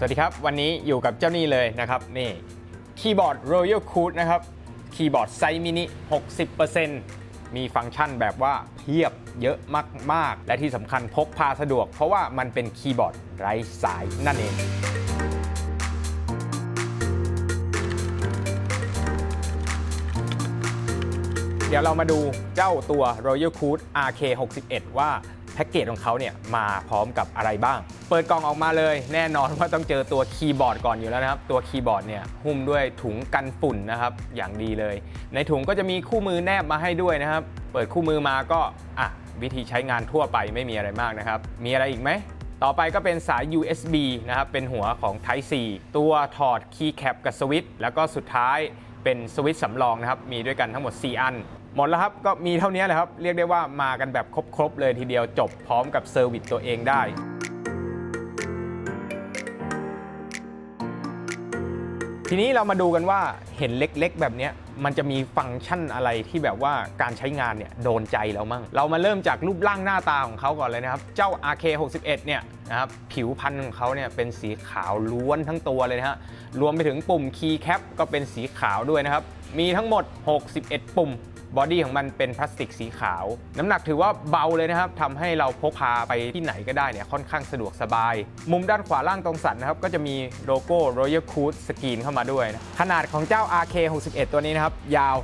สวัสดีครับ วันนี้อยู่กับเจ้านี่เลยนะครับนี่คีย์บอร์ด Royal Coot นะครับคีย์บอร์ดไซส์มินิ 60%มีฟังก์ชันแบบว่าเพียบเยอะมาก ๆ และที่สำคัญพกพาสะดวก เพราะว่ามันเป็นคีย์บอร์ดไร้สายนั่นเองเดี๋ยวเรามาดูเจ้าตัว Royal Coot RK61 ว่า แพ็กเกจของเขาเนี่ยมาพร้อมกับอะไรบ้าง เปิดกล่องออกมาเลย แน่นอนว่าต้องเจอตัวคีย์บอร์ดก่อนอยู่แล้วนะครับ ตัวคีย์บอร์ดเนี่ยหุ้มด้วยถุงกันฝุ่นนะครับอย่างดีเลย ในถุงก็จะมีคู่มือแนบมาให้ด้วยนะครับ เปิดคู่มือมาก็อะวิธีใช้งานทั่วไปไม่มีอะไรมากนะครับ มีอะไรอีกไหมต่อไปก็เป็นสาย USB นะครับ เป็นหัวของ Type C ตัวถอดคีย์แคปกับสวิตช์แล้วก็สุดท้ายเป็นสวิตช์สำรองนะครับ มีด้วยกันทั้งหมด 4 อัน หมดแล้วครับ ก็มีเท่านี้แหละครับ เรียกได้ว่ามากันแบบครบ ๆ เลยทีเดียวจบพร้อมกับเซอร์วิสตัวเองได้ทีนี้เรามาดูกันว่าเห็นเล็กๆ แบบนี้มันจะมีฟังก์ชันอะไรที่แบบว่าการใช้งานเนี่ยโดนใจเรามั่ง เรามาเริ่มจากรูปร่างหน้าตาของเขาก่อนเลยนะครับ เจ้า RK61 เนี่ยนะครับผิวพันธุ์ของเขาเนี่ยเป็นสีขาวล้วนทั้งตัวเลยนะฮะรวมไปถึงปุ่ม Key Cap ก็เป็นสีขาวด้วยนะครับ มีทั้งหมด 61 ปุ่ม บอดี้ของมันเป็นพลาสติกสีขาว น้ำหนักถือว่าเบาเลยนะครับทำให้เราพกพาไปที่ไหนก็ได้เนี่ยค่อนข้างสะดวกสบาย มุมด้านขวาล่างตรงสันนะครับ ก็จะมีโลโก้ Royal Coot สกรีนเข้ามาด้วยนะขนาดของเจ้า RK61 ตัวนี้นะครับ ยาว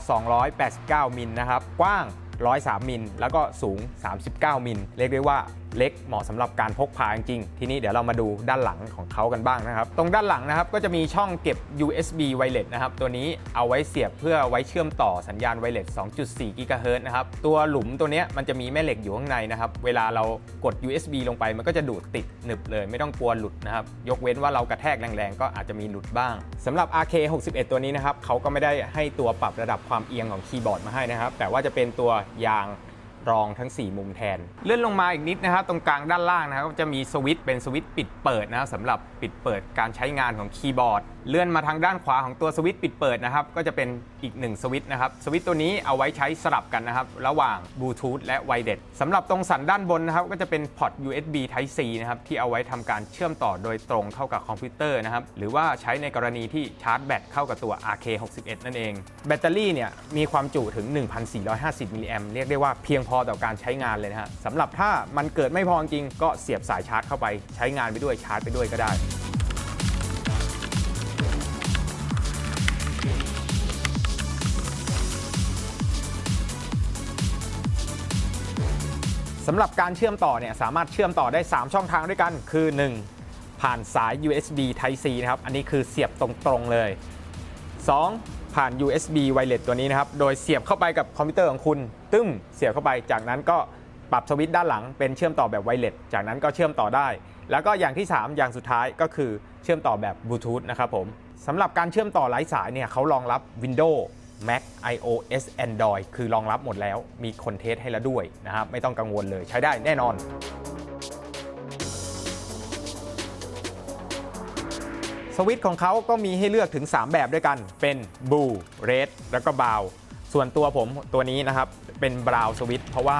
289 มิลนะครับ กว้าง 103 มิล แล้วก็สูง 39 มิล เรียกได้ว่า เล็กเหมาะสำหรับการพกพาจริงๆ ทีนี้เดี๋ยวเรามาดูด้านหลังของเขากันบ้างนะครับ ตรงด้านหลังนะครับก็จะมีช่องเก็บ USB Wireless นะครับ ตัวนี้เอาไว้เสียบเพื่อไว้เชื่อมต่อสัญญาณ Wireless 2.4 GHz นะครับ ตัวหลุมตัวนี้มันจะมีแม่เหล็กอยู่ข้างในนะครับ เวลาเรากด USB ลงไปมันก็จะดูดติดหนึบเลยไม่ต้องกลัวหลุดนะครับ ยกเว้นว่าเรากระแทกแรงๆ ก็อาจจะมีหลุดบ้างสำหรับ RK61 ตัวนี้นะครับเขาก็ไม่ได้ให้ตัวปรับระดับความเอียงของคีย์บอร์ดมาให้นะครับ แต่ว่าจะเป็นตัวยาง รองทั้ง 4 มุมแทน เลื่อนลงมาอีกนิดนะครับ ตรงกลางด้านล่างนะครับก็จะมีสวิตช์เป็นสวิตช์ปิดเปิดนะครับสำหรับปิดเปิดการใช้งานของคีย์บอร์ด เลื่อนมาทางด้านขวาของตัวสวิตช์ปิดเปิดนะครับ ก็จะเป็นอีกหนึ่งสวิตช์นะครับ สวิตช์ตัวนี้เอาไว้ใช้สลับกันนะครับ ระหว่างบลูทูธและไวเด็ดสำหรับตรงสันด้านบนนะครับก็จะเป็นพอร์ต USB Type C นะครับที่เอาไว้ทำการเชื่อมต่อโดยตรงเข้ากับคอมพิวเตอร์นะครับหรือว่าใช้ในกรณีที่ชาร์จแบตเข้ากับตัว RK61 นั่นเอง แบตเตอรี่เนี่ยมีความจุถึง 1,450มิลลิแอมเรียกได้ว่าเพียงพอต่อการใช้งานเลยนะฮะสำหรับถ้ามันเกิดไม่พอจริงก็เสียบสายชาร์จเข้าไปใช้งานไปด้วยชาร์จไปด้วยก็ได้สำหรับการเชื่อมต่อเนี่ยสามารถเชื่อมต่อได้ 3 ช่องทางด้วยกัน คือ 1. ผ่านสาย USB Type C นะครับ อันนี้คือเสียบตรงๆเลย 2. ผ่าน USB Wireless ตัวนี้นะครับ โดยเสียบเข้าไปกับคอมพิวเตอร์ของคุณ ตึ้มเสียบเข้าไป จากนั้นก็ปรับสวิตช์ด้านหลังเป็นเชื่อมต่อแบบไวเลสจากนั้นก็เชื่อมต่อได้ แล้วก็อย่างที่ 3 อย่างสุดท้ายก็คือเชื่อมต่อแบบบลูทูธนะครับผมสำหรับการเชื่อมต่อไร้สายเนี่ยเขารองรับ Windows Mac iOS Android คือรองรับหมดแล้ว มีคนเทสให้แล้วด้วยนะครับ ไม่ต้องกังวลเลยใช้ได้แน่นอน สวิตช์ของเขาก็มีให้เลือกถึง 3 แบบด้วยกัน เป็น Blue Red แล้วก็ Brown ส่วนตัวผมตัวนี้นะครับ เป็น Brown สวิตช์เพราะว่า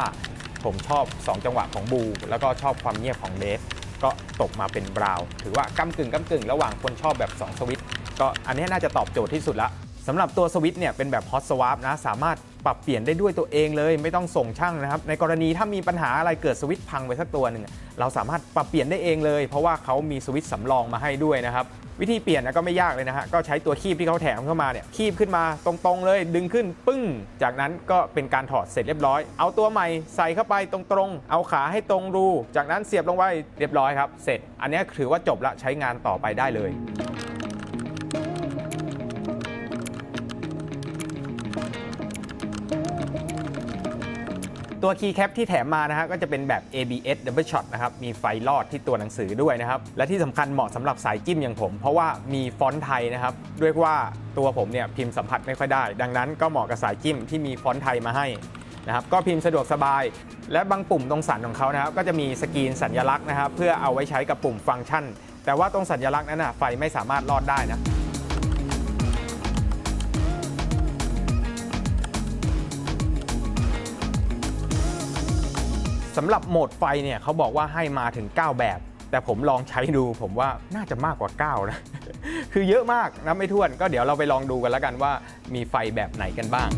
ผมชอบ 2 จังหวะของ Blue แล้วก็ชอบความเงียบของ Red ก็ตกมาเป็น Brown ถือว่ากำกึ่งกำกึ่งระหว่างคนชอบแบบ 2 สวิตช์ก็อันนี้น่าจะตอบโจทย์ที่สุดละสำหรับตัวสวิตช์เนี่ยเป็นแบบ Hot Swap นะสามารถ ปรับเปลี่ยนได้ด้วยตัวเองเลย ไม่ต้องส่งช่างนะครับ ในกรณีถ้ามีปัญหาอะไรเกิดสวิตช์พังไปสักตัวหนึ่งเราสามารถปรับเปลี่ยนได้เองเลย เพราะว่าเขามีสวิตช์สำรองมาให้ด้วยนะครับวิธีเปลี่ยนนะก็ไม่ยากเลยนะฮะก็ใช้ตัวคีบที่เขาแถมเข้ามาเนี่ยคีบขึ้นมาตรงๆเลย ดึงขึ้นปึ้ง จากนั้นก็เป็นการถอดเสร็จเรียบร้อย เอาตัวใหม่ใส่เข้าไปตรงๆ เอาขาให้ตรงรู จากนั้นเสียบลงไปเรียบร้อยครับ เสร็จ อันนี้ถือว่าจบละใช้งานต่อไปได้เลย ตัวคีย์แคปที่แถมมานะฮะก็จะเป็นแบบ ABS Double Shot นะครับ มีไฟลอดที่ตัวหนังสือด้วยนะครับ และที่สำคัญเหมาะสำหรับสายจิ้มอย่างผม เพราะว่ามีฟอนต์ไทยนะครับ ด้วยว่าตัวผมเนี่ยพิมพ์สัมผัสไม่ค่อยได้ ดังนั้นก็เหมาะกับสายจิ้มที่มีฟอนต์ไทยมาให้นะครับก็พิมพ์สะดวกสบาย และบางปุ่มตรงสันของเขานะครับก็จะมีสกรีนสัญลักษณ์นะครับเพื่อเอาไว้ใช้กับปุ่มฟังก์ชัน แต่ว่าตรงสัญลักษณ์นั้นนะไฟไม่สามารถลอดได้นะ สำหรับโหมดไฟเนี่ยเขาบอกว่าให้มาถึง 9 แบบ แต่ผมลองใช้ดูผมว่าน่าจะมากกว่า 9 นะ คือเยอะมากนะไม่ท้วนก็เดี๋ยวเราไปลองดูกันแล้วกันว่ามีไฟแบบไหนกันบ้าง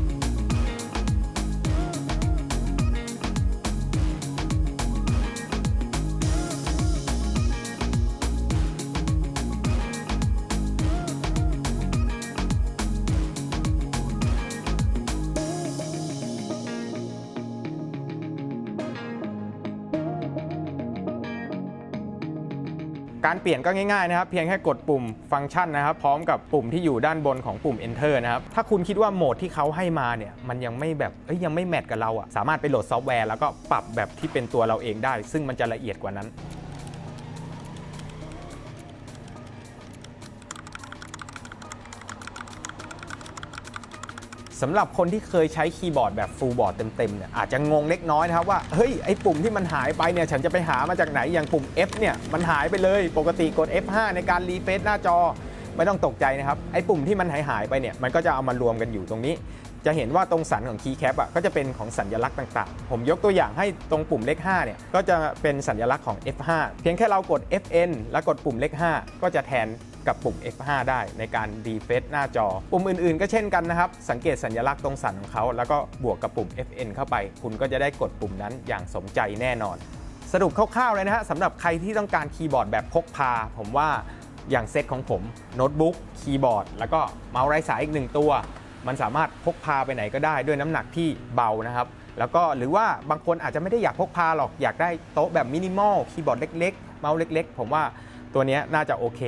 การเปลี่ยนก็ง่ายๆนะครับเพียงแค่กดปุ่มฟังก์ชันนะครับพร้อมกับปุ่มที่อยู่ด้านบนของปุ่ม enter นะครับถ้าคุณคิดว่าโหมดที่เขาให้มาเนี่ยมันยังไม่แบบเอ้ยยังไม่แมทกับเราอะสามารถไปโหลดซอฟต์แวร์แล้วก็ปรับแบบที่เป็นตัวเราเองได้ ซึ่งมันจะละเอียดกว่านั้น สำหรับคนที่เคยใช้คีย์บอร์ดแบบฟูลบอร์ดเต็มๆเนี่ยอาจจะงงเล็กน้อยนะครับว่าเฮ้ยไอ้ปุ่มที่มันหายไปเนี่ยฉันจะไปหามาจากไหนอย่างปุ่ม F เนี่ยมันหายไปเลยปกติกด F5 ในการรีเฟซหน้าจอไม่ต้องตกใจนะครับไอ้ปุ่มที่มันหายหายไปเนี่ยมันก็จะเอามารวมกันอยู่ตรงนี้ จะเห็นว่าตรงสันของคีย์แคปอะก็จะเป็นของสัญลักษณ์ต่างๆ ผมยกตัวอย่างให้ตรงปุ่มเลข5เนี่ยก็จะเป็นสัญลักษณ์ของ F5 เพียงแค่เรากด FN แล้วกดปุ่มเลข5ก็จะแทน กับปุ่ม F5 ได้ในการดีเฟซหน้าจอ ปุ่มอื่นๆ ก็เช่นกันนะครับ สังเกตสัญลักษณ์ตรงสันของเขา แล้วก็บวกกับปุ่ม FN เข้าไป คุณก็จะได้กดปุ่มนั้นอย่างสมใจแน่นอน สรุปคร่าวๆเลยนะฮะสำหรับใครที่ต้องการคีย์บอร์ดแบบพกพา ผมว่าอย่างเซตของผมโน้ตบุ๊กคีย์บอร์ด แล้วก็เมาส์ไร้สายอีกหนึ่งตัว มันสามารถพกพาไปไหนก็ได้ด้วยน้ำหนักที่เบานะครับแล้วก็หรือว่าบางคนอาจจะไม่ได้อยากพกพาหรอกอยากได้โต๊ะแบบมินิมอลคีย์บอร์ดเล็กๆ เมาส์เล็ก ๆ ผมว่า ตัวนี้น่าจะโอเค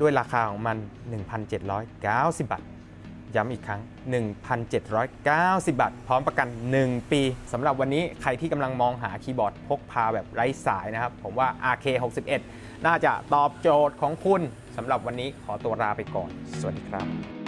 ด้วยราคาของมัน 1,790 บาท ย้ำอีกครั้ง 1,790 บาท พร้อมประกัน 1 ปีสำหรับวันนี้ใครที่กำลังมองหาคีย์บอร์ดพกพาแบบไร้สายนะครับ ผมว่า RK61 น่าจะตอบโจทย์ของคุณสำหรับวันนี้ขอตัวลาไปก่อน สวัสดีครับ